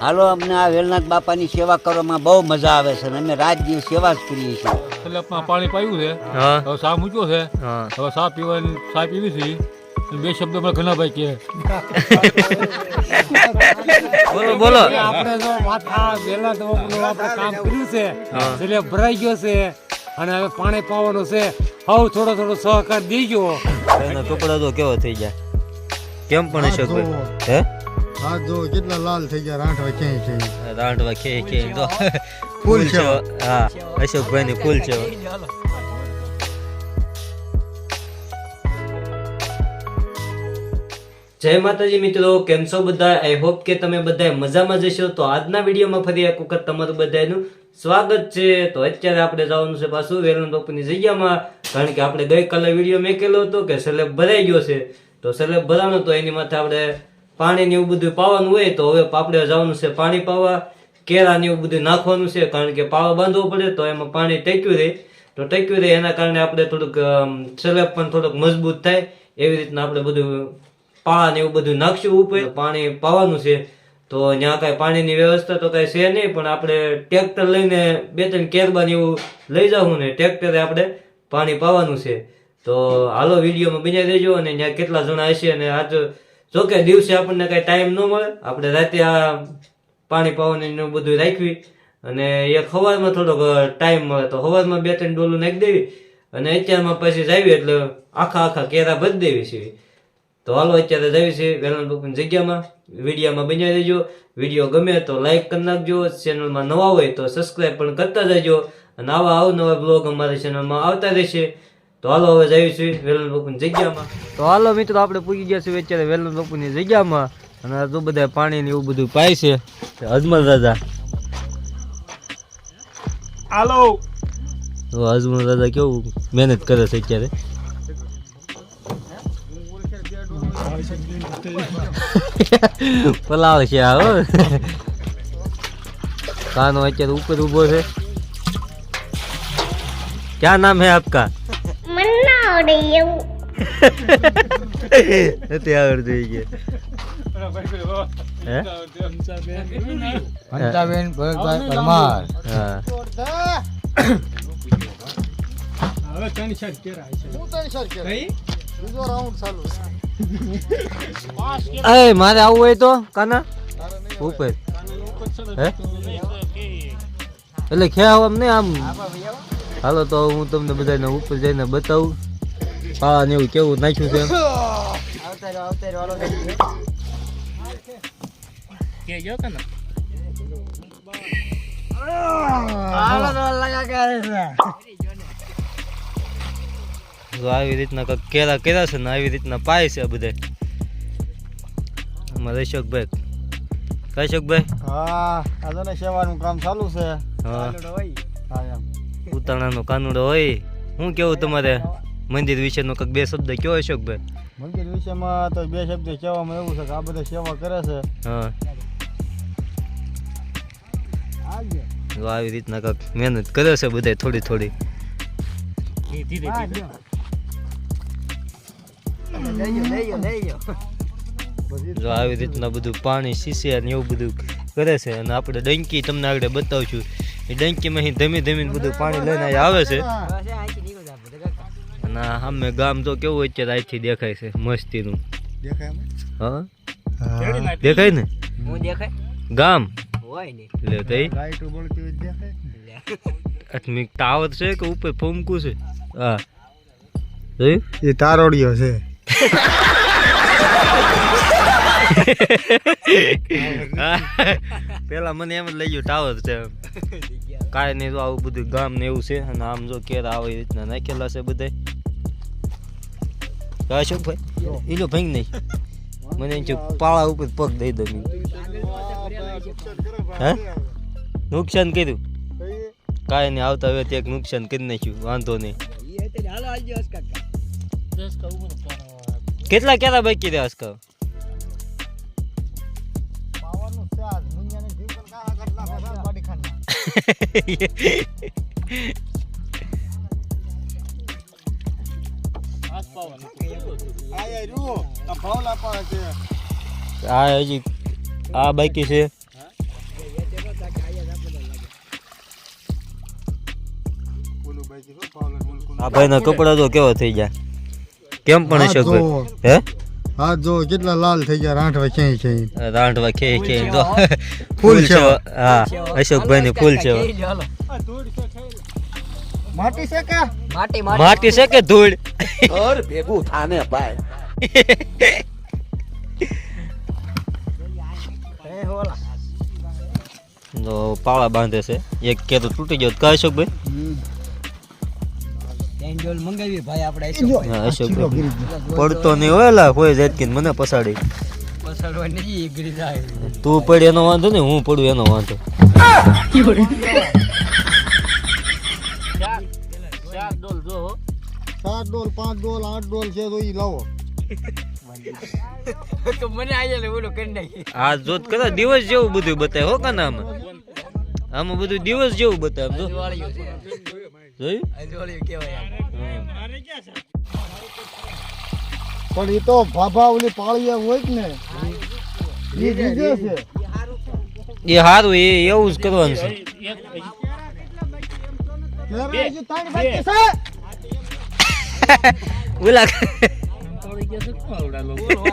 હાલો અમને આ વેલનાથ બાપાની સેવા કરવામાં બહુ મજા આવે છે અને અમે રાત દિવસ સેવા જ કરીએ છીએ. સલેબમાં પાણી પાયું છે હા. હવે સા મૂક્યો છે હવે સા પીવાની સા પીવી છે. બે શબ્દ મને ઘણા ભાઈ કે બોલો બોલો. આપણે જો માથા વેલા દવાનું આપણે કામ કર્યું છે એટલે ભરાઈ ગયો છે અને હવે પાણી પાવાનું છે. હવ થોડો થોડો સહકાર દેજો. એનો ટુકડો તો કેવો થઈ જાય કેમ પણ અશોકભાઈ હે? હાથ જો કેટલા લાલ થઈ ગયા રાંઠવા ક્યાંય છે? રાંઠવા ખે ખે તો ફૂલ છે. હા અશોકભાઈ ની ફૂલ છે. જય માતાજી મિત્રો કેમ છો બધા? આઈ હોપ કે તમે બધા મજામાં જશો તો આજના વિડીયોમાં ફરી એક વખત તમારું બધાનું સ્વાગત છે. તો અત્યારે આપણે જવાનું છે પાછું વેલણ બાપુની જગ્યામાં. કારણ કે આપણે ગઈકાલે વીડિયો મેકેલો હતો કે સલેબ ભરાઈ ગયો છે. તો સલેબ ભરાવાનો તો એની માથે આપણે પાણી ને એવું બધું પાવાનું હોય તો હવે આપણે જવાનું છે પાણી પાવા કેરા ને એવું બધું નાખવાનું છે, કારણ કે પાવા બાંધવો પડે તો એમાં પાણી ટેક્યું રહે. તો ટેક્યું રહે એના કારણે આપણે થોડુંક સલેબ પણ થોડુંક મજબૂત થાય. એવી રીતના આપણે બધું પાળા ને એવું બધું નાખશું ઉપર. પાણી પાવાનું છે. તો ત્યાં કાંઈ પાણીની વ્યવસ્થા તો કાંઈ છે નહીં, પણ આપણે ટ્રેક્ટર લઈને બે ત્રણ કેરબા ને એવું લઈ જાવું ને ટ્રેક્ટરે આપણે પાણી પાવાનું છે. તો હાલો વિડીયોમાં બીજા દેજો અને ત્યાં કેટલા જણા હશે અને આજ જો કે દિવસે આપણને કાંઈ ટાઈમ ન મળે, આપણે રાતે આ પાણી પાવાની બધું રાખવી અને એક સવારમાં થોડોક ટાઈમ મળે તો સવારમાં બે ત્રણ ડોલું નાખી દેવી અને અત્યારમાં પછી જાવી એટલે આખા આખા કેરા ભરી દેવી છે. તો હાલો, અત્યારે જાવી છે વેલણ બુકની જગ્યામાં. વિડીયોમાં બનાવી રહેજો. વીડિયો ગમે તો લાઇક કરી નાખજો. ચેનલમાં નવા હોય તો સબસ્ક્રાઈબ પણ કરતા જજો. અને આવા અવનવા બ્લોગ અમારી ચેનલમાં આવતા રહેશે. તો હાલો હવે જઈએ છીએ વેલન બપુની જગ્યામાં. તો હાલો મિત્રો આપણે પૂગી ગયા છીએ અત્યારે વેલન બપુની જગ્યામાં. અને તો બધા પાણી ને એવું બધું પાય છે. અજમલ રાજા. હાલો. તો અજમલ દાદા કેવું મહેનત કરે છે અત્યારે? પલાળ છે આવો કાનો અત્યારે ઉપર ઊભો છે. ક્યાં નામ હે આપકા? આવડે એવું નથી આવડતું મારે આવું હોય તો કાના ઉપર હે એટલે ખ્યા આમ નહીં આમ હાલો તો હું તમને બધાને ઉપર જઈને બતાવું હા ને એવું કેવું? નાખ્યું છે એમ. કે ગયો કે ના તો આવી રીતના કંઈક કેળા કર્યા છે ને આવી રીતના પાય છે બધે. અશોકભાઈ અશોકભાઈ હા આ તો ને સેવાનું કામ ચાલુ છે. હા. ઉતાણાનો કાનુડો હોય. હું કેવું તમારે? મંદિર વિશેનો કંઈક બે શબ્દ કયો અશોકભાઈ મંદિર વિષયમાં તો બે શબ્દ કહેવામાં એવું છે કે આ બધા સેવા કરે છે. હા. તો આવી રીતના કંઈક મહેનત કરે છે બધા થોડી થોડી. જો આવી રીતના બધું પાણી શીશે ને એવું બધું કરે છે અને આપણે ડંકી તમને આગળ બતાવશું એ ડંકીમાં ધીમે ધીમે બધું પાણી લઈને આવે છે. અને અમે ગામ તો કેવું અત્યારે અહીંથી દેખાય છે મસ્તીનું. દેખાય હા? હા દેખાય ને? હું દેખાય? ગામ? હોય ને. લે તો લાઈટ બળતી દેખાય આત્મિક ટાવર છે કે ઉપર ફૂમકું છે? હા. જોયું એ તારોડિયો છે. પેલા મને એમ જ લઈ ગયું ટાવર છે. કાંઈ નહીં તો આવું બધું ગામ ને એવું છે અને આમ જો કેરા આવી રીતના નાખેલા છે બધા શું ભાઈ? એલો ભાઈ નહીં. મને એમ પાળા ઉપર પગ દઈ દો હે? નુકસાન કર્યું? કાંઈ નહીં આવતા હવે એક નુકસાન કરી નાખ્યું. વાંધો નહીં. કેટલા કેરા બાકી રહ્યા આજકાલ પાવાનું આ હજી આ બાકી છે આ ભાઈ ના કપડા તો કેવા થઈ ગયા કેમ પણ છે હે હા જો કેટલા લાલ થઈ ગયા રાંઠવા ખેંચી ખેંચી રાંઠવા ખેંચી ખેંચી જો ફૂલ છે હા અશોકભાઈ ની ફૂલ છે માટી છે કે? માટી છે કે ધૂળ? ઘર ભેગું થાને ભાઈ. જો પાળા બાંધે છે. એક કે તો તૂટી ગયો. કા અશોકભાઈ હા અશોકભાઈ પડતો નહીં હોય લા કોઈ જાત મને પસાડી તું પડ એનો વાંધો ને હું પડું એનો વાંધો. સાત ડોલ પાંચ ડોલ આઠ ડોલ છે તો ઈ લાવો. આ જો કદાચ દિવસ જેવું બધું બતાવે હો કાના આમાં? આમાં બધું દિવસ જેવું બતાવે જો. પણ એ તો ભાભા ઓલી પાળિયા હોય જ ને? એ બીજે છે. એ સારું એ એવું જ કરવાનું છે? કેરા હજી ત્રણ બાકી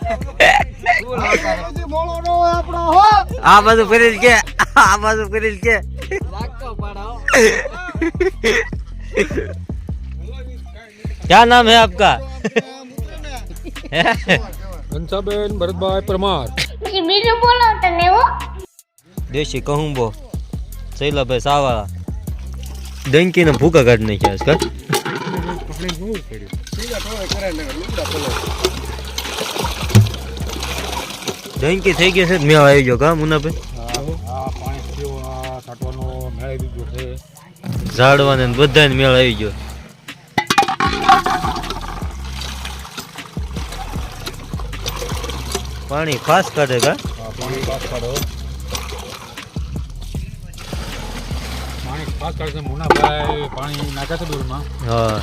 છે ઓલા હજી મોળો ન હોય આપણો હો આ બાજુ ફરી કે આ બાજુ ફરી કે क्या नाम है आपका ઘનસાબેન ભરતભાઈ પરમાર પછી બીજું બોલો તને હો દેશી કહુંબો શૈલાભાઈ સાવાળા ડંકીને ભૂકા કાઢી નાખ્યા છે કા ડંકી થઈ ગઈ છે મેં આવી ગયો કા મુનાભાઈ? આ પાણી પીવા છાંટવાનો મેળવી દીધો છે. ઝાડવાને બધાને મેળ આવી ગયો. પાણી ખાસ કાઢે કા? પાણી પાસ કાઢો. પાણી કરીને મુનાભાઈ પાણી નાખે છે દૂરમાં હા.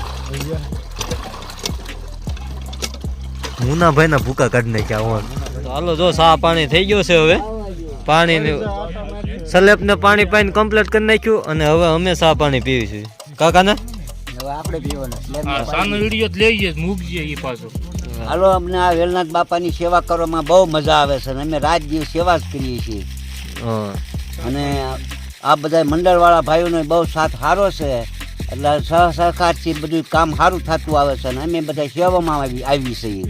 મુનાભાઈ ના ભૂકા કાઢી નાખ્યા હોય હાલો જો સા પાણી થઈ ગયો છે હવે. પાણી સલેપ ને પાણી પાઈને કમ્પ્લીટ કરી નાખ્યું અને હવે અમે સા પાણી પીવીશું કાકા ને હવે આપણે પીવાના. સાનો વીડિયો લઈ જઈએ મૂકજે એ પાછો. હાલો અમને આ વેલનાથ બાપાની સેવા કરવામાં બહુ મજા આવે છે અને અમે રાત દિવસ સેવા જ કરીએ છીએ. અને આ બધા મંડળવાળા ભાઈઓનો બહુ સાથ સારો છે. એટલે સહ સહકારથી બધું કામ સારું થતું આવે છે અને અમે બધા સેવામાં આવી આવી છીએ.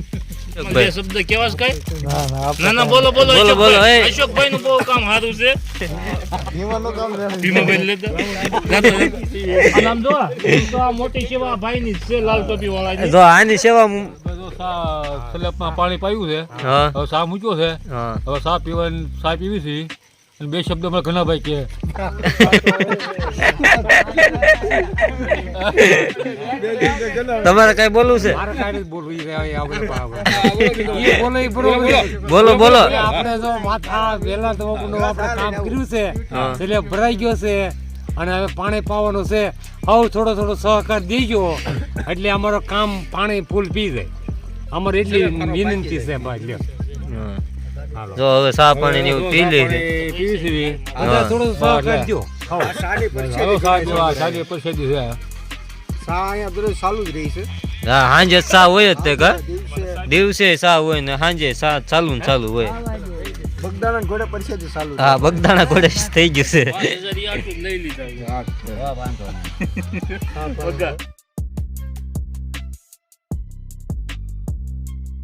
શબ્દ કેવા છે કઈ? ના ના ના ના બોલો બોલો બોલો, બોલો, અશોકભાઈ નું બહુ કામ સારું છે. પીવાનું કામ રેડી ભીમાભાઈ લેતા. આમ જો તો આ મોટી સેવા ભાઈ ની છે લાલ ટોપી વાળા જો આની સેવા સ્લેબમાં પાણી પાયું છે. હવે સા મૂક્યો છે. હવે સા પીવાની સા પીવી છે. બે શબ્દ મને ઘણા ભાઈ કે. તમારે કઈ બોલવું છે? બોલે. બોલો. આપણે જો માથા વેલા તો આપણે કામ કર્યું છે એટલે ભરાઈ ગયો છે. અને હવે પાણી પાવાનું છે. હવે થોડો થોડો સહકાર દઈ ગયો એટલે અમારો કામ પાણી ફૂલ પી જાય. અમારે એટલી વિનંતી છે ભાઈ. જો હવે સા પાણી ની એવું પી લે પીવી બધા થોડો સહકાર દો હવે સા જેવા સાદી પરસેદી છે. સા અહીંયા બધું ચાલુ જ રહી છે. હા હાંજે સા હોય જ તે કા દિવસે સા હોય ને સાંજે સા ચાલુ ને ચાલુ હોય. બગદાણા ઘોડે પરસેદી ચાલુ હા બગદાણા ઘોડે થઈ ગયું છે. લઈ લીધા વાંધો નહીં. પગાર